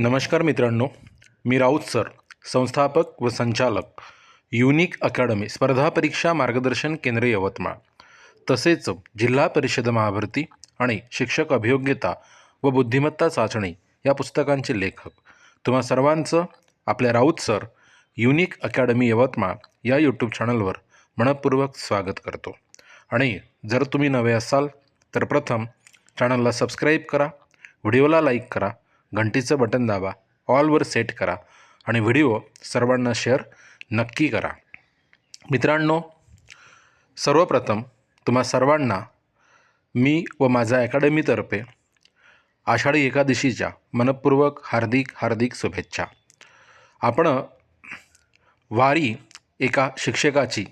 नमस्कार मित्रांनो मी राऊत सर संस्थापक व संचालक युनिक अकॅडमी स्पर्धा परीक्षा मार्गदर्शन केंद्र यवतमाळ. तसेच जिल्हा परिषद महाभरती आणि शिक्षक अभियोग्यता व बुद्धिमत्ता चाचणी या पुस्तकांचे लेखक. तुम्हा सर्वांचं आपल्या Raut sir unique academy Yavatmal या यूट्यूब चॅनलवर मनपूर्वक स्वागत करतो. आणि जर तुम्ही नवे असाल तर प्रथम चॅनलला सबस्क्राईब करा व्हिडिओला लाईक करा घंटीचं बटन दाबा ऑलवर सेट करा आणि व्हिडिओ सर्वांना शेअर नक्की करा. मित्रांनो सर्वप्रथम तुम्हा सर्वांना मी व माझ्या अकॅडमीतर्फे आषाढी एकादशीच्या मनपूर्वक हार्दिक हार्दिक शुभेच्छा. आपण वारी एका शिक्षकाची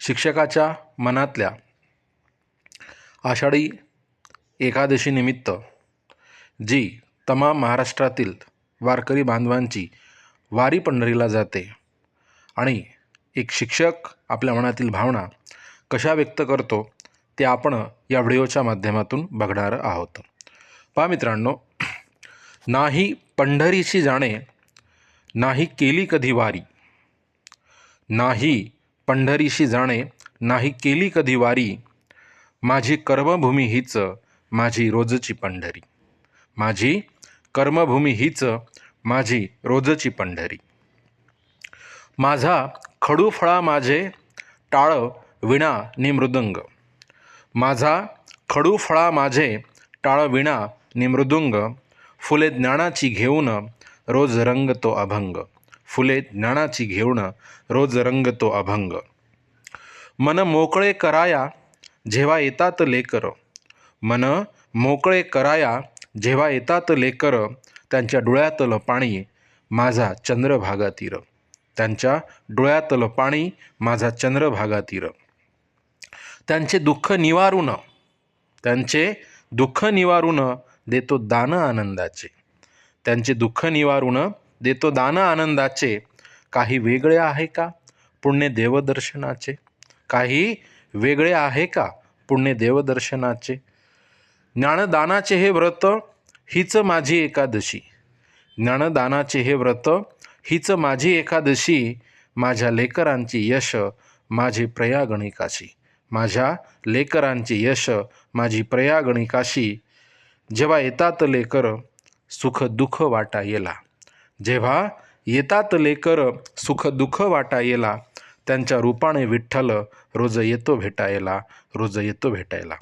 शिक्षकाच्या मनातल्या आषाढी एकादशीनिमित्त जी तमाम महाराष्ट्रातील वारकरी बांधवांची वारी पंढरीला जाते. आणि एक शिक्षक आपल्या मनातील भावना कशा व्यक्त करतो ते आपण या व्हिडिओच्या माध्यमातून बघणार आहोत. पहा मित्रांनो नाही पंढरीशी जाणे नाही केली कधी वारी? नाही पंढरीशी जाणे नाही केली कधी वारी? माझी कर्मभूमी हीच माझी रोजची पंढरी. माझी कर्मभूमी हीच माझी रोजची पंढरी. माझा खडूफळा माझे टाळ विणा निमृदुंग. माझा खडूफळा माझे टाळ विणा निमृदुंग. फुले ज्ञानाची घेऊन रोज रंग तो अभंग. फुले ज्ञानाची घेऊन रोज रंग तो अभंग. मन मोकळे कराया जेव्हा येतात लेकर. मन मोकळे कराया जेव्हा येतात लेकर त्यांच्या डोळ्यातलं पाणी माझा चंद्रभागा तीर त्यांच्या डोळ्यातलं पाणी माझा चंद्रभागा तीर त्यांचे दुःख निवारून त्यांचे दुःख निवारून देतो दान आनंदाचे. त्यांचे दुःख निवारून देतो दान आनंदाचे. काही वेगळे आहे का पुण्य देवदर्शनाचे? काही वेगळे आहे का पुण्य देवदर्शनाचे? ज्ञानदानाचे हे व्रत हीच माझी एकादशी. ज्ञानदानाचे हे व्रत हीच माझी एकादशी. माझ्या लेकरांची यश माझी प्रयागणिकाशी. माझ्या लेकरांची यश माझी प्रयागणिकाशी. जेव्हा येतात लेकर सुख दुःख वाटा येला. जेव्हा येतात लेकर सुख दुःख वाटा येला त्यांच्या रूपाने विठ्ठल रोज येतो भेटायला रोज येतो भेटायला.